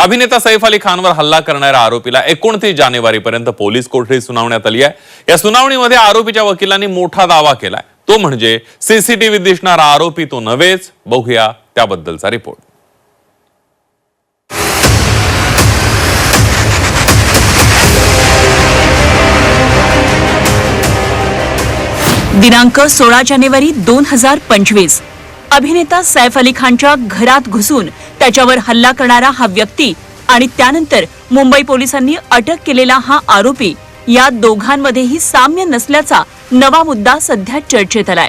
अभिनेता सैफ अली खानवर हल्ला करणाऱ्या आरोपीला एकोणतीस जानेवारीपर्यंत पोलीस कोठडी सुनावण्यात आली आहे. या सुनावणीमध्ये आरोपीच्या वकिलांनी मोठा दावा केलाय. तो म्हणजे सीसीटीव्हीत दिसणारा आरोपी तो नव्हेच. बघूया त्याबद्दलचा रिपोर्ट. दिनांक सोळा जानेवारी दोन हजार पंचवीस. अभिनेता सैफ अली खानच्या घरात घुसून त्याच्यावर हल्ला करणारा हा व्यक्ती आणि त्यानंतर मुंबई पोलिसांनी अटक केलेला हा आरोपी या दोघांमध्येही साम्य नसल्याचा नवा मुद्दा सध्या चर्चेत आलाय.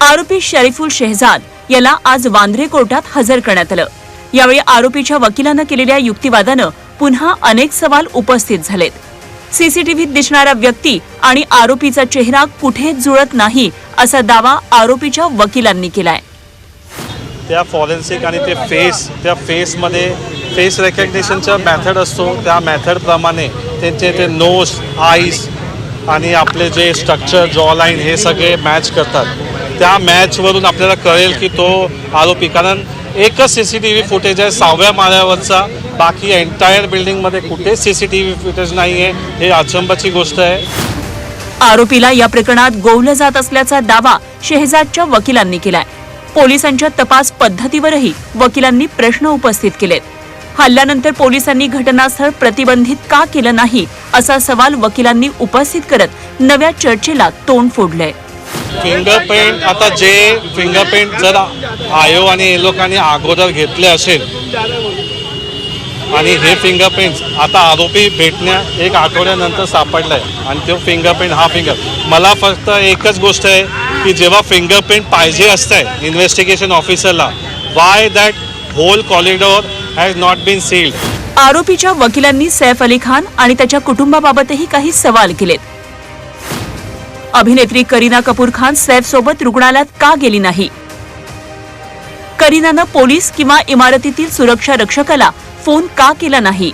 आरोपी शरीफुल शेहजाद याला आज वांद्रे कोर्टात हजर करण्यात आलं. यावेळी आरोपीच्या वकिलानं केलेल्या युक्तिवादानं पुन्हा अनेक सवाल उपस्थित झालेत. सीसीटीव्हीत दिसणारा व्यक्ती आणि आरोपीचा चेहरा कुठे जुळत नाही असा दावा आरोपीच्या वकिलांनी केलाय. त्या फॉरेन्सिक आणि ते फेस त्या फेसमध्ये फेस रेकग्नेशनचा मॅथड असतो. त्या मॅथडप्रमाणे त्यांचे ते नोज आईज आणि आपले जे स्ट्रक्चर जॉ लाईन हे सगळे मॅच करतात. त्या मॅचवरून आपल्याला कळेल की तो आरोपी कारण एकच C C T V footage आहे सहाव्या माळ्यावरचा. बाकी एंटायर बिल्डिंगमध्ये कुठेच C C T V footage नाही आहे हे अचंबाची गोष्ट आहे. आरोपीला या प्रकरणात गोवलं जात असल्याचा दावा शेहजादच्या वकिलांनी केलाय. पोलिसांच्या तपास पद्धतीवरही वकिलांनी प्रश्न उपस्थित केलेत. हल्ल्यानंतर पोलिसांनी घटनास्थळ प्रतिबंधित का केलं नाही असा सवाल वकिलांनी उपस्थित करत नव्या चर्चेला तोंड फोडलंय. फिंगरप्रिंट आता जे फिंगरप्रिंट जर आयो आणि ए लोकांनी अगोदर घेतले असेल आणि हे फिंगरप्रिंट आता आरोपी भेटण्या एक आठवड्यानंतर सापडलाय आणि तो फिंगरप्रिंट हा फिंगर मला फक्त एकच गोष्ट आहे की जेव्हा फिंगरप्रिंट पाहिजे असतंय इन्व्हेस्टिगेशन ऑफिसरला why that whole corridor has not been sealed आरोपीच्या वकिलांनी सैफ अली खान आणि त्याच्या कुटुंबाबाबतही काही सवाल केलेत. अभिनेत्री करीना कपूर खान सैफ सोबत रुग्णालयात का गेली नाही? करीनानं पोलीस किंवा इमारतीतील सुरक्षा रक्षकाला फोन का केला नाही?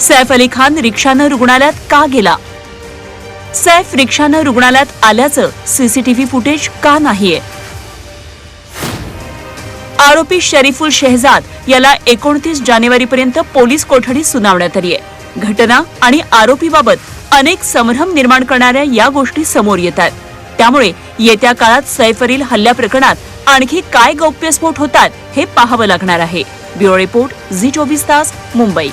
सैफ अली खान रिक्षानं रुग्णालयात का गेला? सैफ रिक्षानं रुग्णालयात आल्याचं सीसीटीव्ही फुटेज का नाहीये? आरोपी शरीफुल शेहजाद याला एकोणतीस जानेवारीपर्यंत पोलीस कोठडी सुनावण्यात आली आहे. घटना आणि आरोपीबाबत अनेक संभ्रम निर्माण करणाऱ्या या गोष्टी समोर येत आहेत. त्यामुळे येत्या काळात सैफरील हल्ल्या प्रकरणात आणखी काय गौप्यस्फोट होतात हे पाहावं लागणार आहे. ब्युरो रिपोर्ट झी चोवीस तास मुंबई.